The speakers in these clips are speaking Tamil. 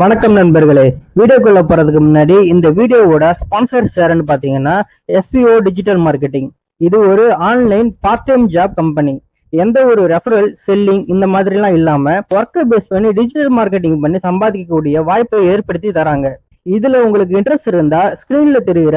வணக்கம் நண்பர்களே. வீடியோக்குள்ள போறதுக்கு முன்னாடி இந்த வீடியோவோட ஸ்பான்சர் யாருன்னு பாத்தீங்கன்னா எஸ்பிஓ டிஜிட்டல் மார்க்கெட்டிங் இது ஒரு online part time job company எந்த ஒரு ரெஃபரல் செல்லிங் இந்த மாதிரிலாம் இல்லாம ஒர்க்கை பேஸ் பண்ணி டிஜிட்டல் மார்க்கெட்டிங் பண்ணி சம்பாதிக்கக்கூடிய வாய்ப்பை ஏற்படுத்தி தராங்க. இதுல உங்களுக்கு இன்ட்ரெஸ்ட் இருந்தா ஸ்கிரீன்ல தெரிகிற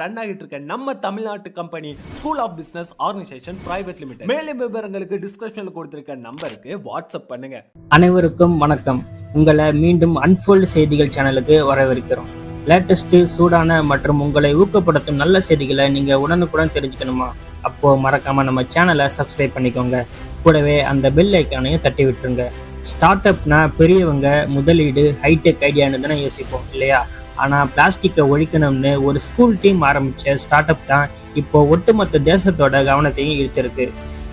ரன் ஆகிட்டு இருக்க நம்ம தமிழ்நாட்டு company school of business organization private limited மேலும் விவரங்களுக்கு டிஸ்கிரிப்ஷனில் கொடுத்திருக்க நம்பருக்கு வாட்ஸ்அப் பண்ணுங்க. அனைவருக்கும் வணக்கம். உங்களை மீண்டும் அன்போல்டு செய்திகள் சேனலுக்கு வரவேற்கிறோம். லேட்டஸ்ட் சூடான மற்றும் உங்களை ஊக்கப்படுத்தும் நல்ல செய்திகளை நீங்க உடனுக்குடன் தெரிஞ்சுக்கணுமா? அப்போ மறக்காம நம்ம சேனலை சப்ஸ்கிரைப் பண்ணிக்கோங்க. கூடவே அந்த பெல் ஐக்கானையும் தட்டி விட்டுருங்க. ஸ்டார்ட் அப்னா பெரியவங்க முதலீடு ஹைடெக் ஐடியான்னு தானே யோசிப்போம் இல்லையா? ஆனால் பிளாஸ்டிக்கை ஒழிக்கணும்னு ஒரு ஸ்கூல் டீம் ஆரம்பித்த ஸ்டார்ட் அப் தான் இப்போ ஒட்டுமொத்த தேசத்தோட கவனத்தையும் ஈர்த்திருக்கு.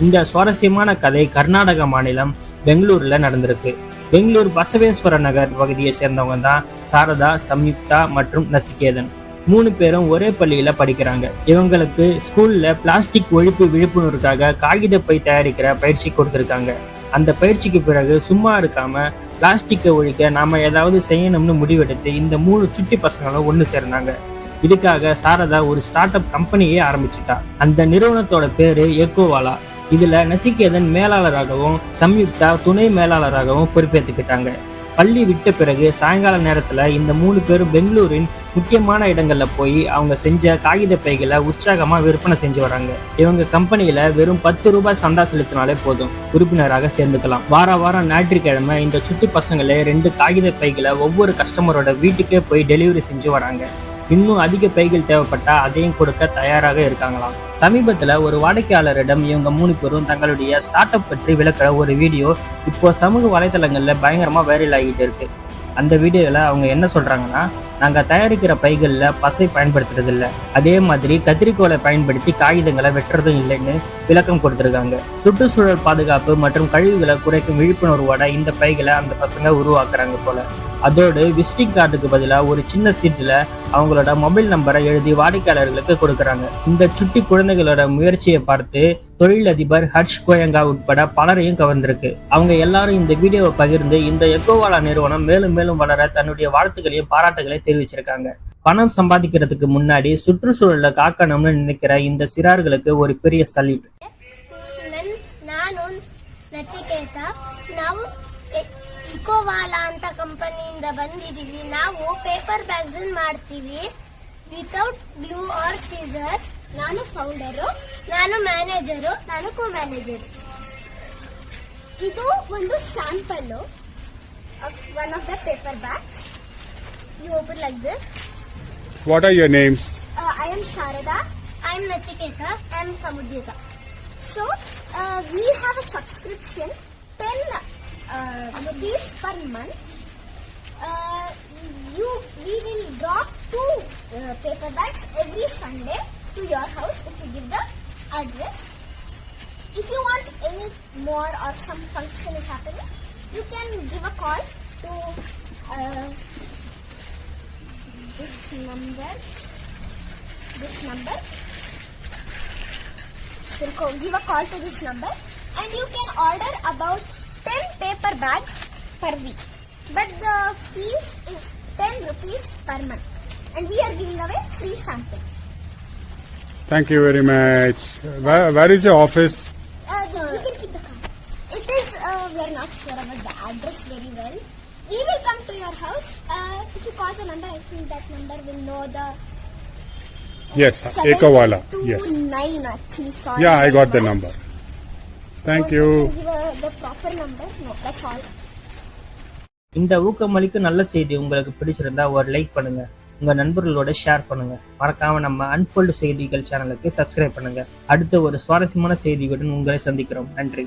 இந்த சுவாரஸ்யமான கதை கர்நாடக மாநிலம் பெங்களூரில் நடந்திருக்கு. பெங்களூர் பசவேஸ்வர நகர் பகுதியை சேர்ந்தவங்க தான் சாரதா சம்யுக்தா மற்றும் நசிகேதன். மூணு பேரும் ஒரே பள்ளியில படிக்கிறாங்க. இவங்களுக்கு ஸ்கூல்ல பிளாஸ்டிக் ஒழிப்பு விழிப்புணர்வுக்காக காகித பை தயாரிக்கிற பயிற்சி கொடுத்திருக்காங்க. அந்த பயிற்சிக்கு பிறகு சும்மா இருக்காம பிளாஸ்டிக்கை ஒழிக்க நாம ஏதாவது செய்யணும்னு முடிவெடுத்து இந்த மூணு சுட்டி பசங்களும் ஒன்று சேர்ந்தாங்க. இதுக்காக சாரதா ஒரு ஸ்டார்ட் அப் கம்பெனியே ஆரம்பிச்சுட்டா. அந்த நிறுவனத்தோட பேரு எக்கோவாலா இதுல நசிகேதன் மேலாளராகவும் சம்யுக்தா துணை மேலாளராகவும் பொறுப்பேற்றுக்கிட்டாங்க பள்ளி விட்ட பிறகு சாயங்கால நேரத்துல இந்த மூணு பேரும் பெங்களூரின் முக்கியமான இடங்கள்ல போய் அவங்க செஞ்ச காகித பைகளை உற்சாகமா விற்பனை செஞ்சு வராங்க. இவங்க கம்பெனியில வெறும் பத்து ரூபாய் சந்தா செலுத்தினாலே போதும். உறுப்பினராக சேர்ந்துக்கலாம். வார வாரம் ஞாயிற்றுக்கிழமை இந்த சுட்டி பசங்களே ரெண்டு காகித பைகளை ஒவ்வொரு கஸ்டமரோட வீட்டுக்கே போய் டெலிவரி செஞ்சு வராங்க. இன்னும் அதிக பைகள் தேவைப்பட்டா அதையும் கொடுக்க தயாராக இருக்காங்களாம். சமீபத்துல ஒரு வாடிக்கையாளரிடம் இவங்க மூணு பேரும் தங்களுடைய ஸ்டார்ட் அப் பற்றி விளக்குற ஒரு வீடியோ இப்போ சமூக வலைதளங்கள்ல பயங்கரமா வைரல் ஆகிட்டு இருக்கு. அந்த வீடியோல அவங்க என்ன சொல்றாங்கன்னா நாங்க தயாரிக்கிற பைகள்ல பசை பயன்படுத்துறது இல்ல அதே மாதிரி கத்திரிக்கோலை பயன்படுத்தி காகிதங்களை வெட்டுறதும் இல்லைன்னு விளக்கம் கொடுத்துருக்காங்க. சுற்றுச்சூழல் பாதுகாப்பு மற்றும் கழிவுகளை குறைக்கும் விழிப்புணர்வோட இந்த பைகளை அந்த பசங்க உருவாக்குறாங்க போல. அதோடு விசிட்டிங் கார்டுக்கு பதிலாக ஒரு சின்ன சீட்டில் அவங்களோட மொபைல் நம்பரை எழுதி வாடிக்கையாளர்களுக்கு கொடுக்குறாங்க. இந்த சுட்டி குழந்தைகளோட முயற்சியை பார்த்து தொழிலதிபர் ஹர்ஷ் கோயங்கா உட்பட பலரையும் கவர்ந்திருக்கு. அவங்க எல்லாரும் இந்த வீடியோவை பகிர்ந்து இந்த எக்கோவாலா நிறுவனம் மேலும் மேலும் வளர தன்னுடைய வாழ்த்துக்களையும் பாராட்டுகளையும் தெரிவிச்சிருக்காங்க. பணம் சம்பாதிக்கிறதுக்கு முன்னாடி சுற்றுச்சூழலை காக்கணும்னு நினைக்கிற இந்த சிறார்களுக்கு ஒரு பெரிய சல்யூட் ಇಕೋವಾಲಾ ಅಂತ ಕಂಪನಿಯಿಂದ ಬಂದಿದೀವಿ ನಾವು ಪೇಪರ್ ಬ್ಯಾಗ್ಸ್ ಮಾಡ್ತೀವಿ. ವಿತೌಟ್ ಗ್ಲೂ ಆರ್ ಸೀಸರ್ಸ್ ನಾನು ಫೌಂಡರು ನಾನು ಮ್ಯಾನೇಜರ್ ನಾನು ಕೋ ಮ್ಯಾನೇಜರ್ ಇದು ಒಂದು sample one of the paper bags you like this what are your names I am Sharada I am Nachiketa I am Samudrita so we have a subscription ten rupees per month. Uh, you we will drop two uh, paper bags every Sunday to your house if you give the address. If you want any more or some function is happening, you can give a call to uh, this number this number. You give a call to this number and you can order about 10 paper bags per week. But the fees is 10 rupees per month. And we are giving away free samples. Thank you very much. Where, where is your office? Uh, the, you can keep the card. It is, uh, we are not sure about the address very well. We will come to your house. Uh, if you call the number, I think that number will know the Yes, Ekawala. Yes. 729 actually. Sorry. Yeah, I got the number. Thank you. The proper number. No, that's all. இந்த ஊக்கமளிக்கு நல்ல செய்தி உங்களுக்கு பிடிச்சிருந்தா ஒரு லைக் பண்ணுங்க. உங்க நண்பர்களோட ஷேர் பண்ணுங்க. மறக்காம நம்ம அன்ஃபோல்டு செய்திகள் சேனலுக்கு சப்ஸ்கிரைப் பண்ணுங்க. அடுத்த ஒரு சுவாரஸ்யமான செய்தியுடன் உங்களை சந்திக்கிறோம். நன்றி.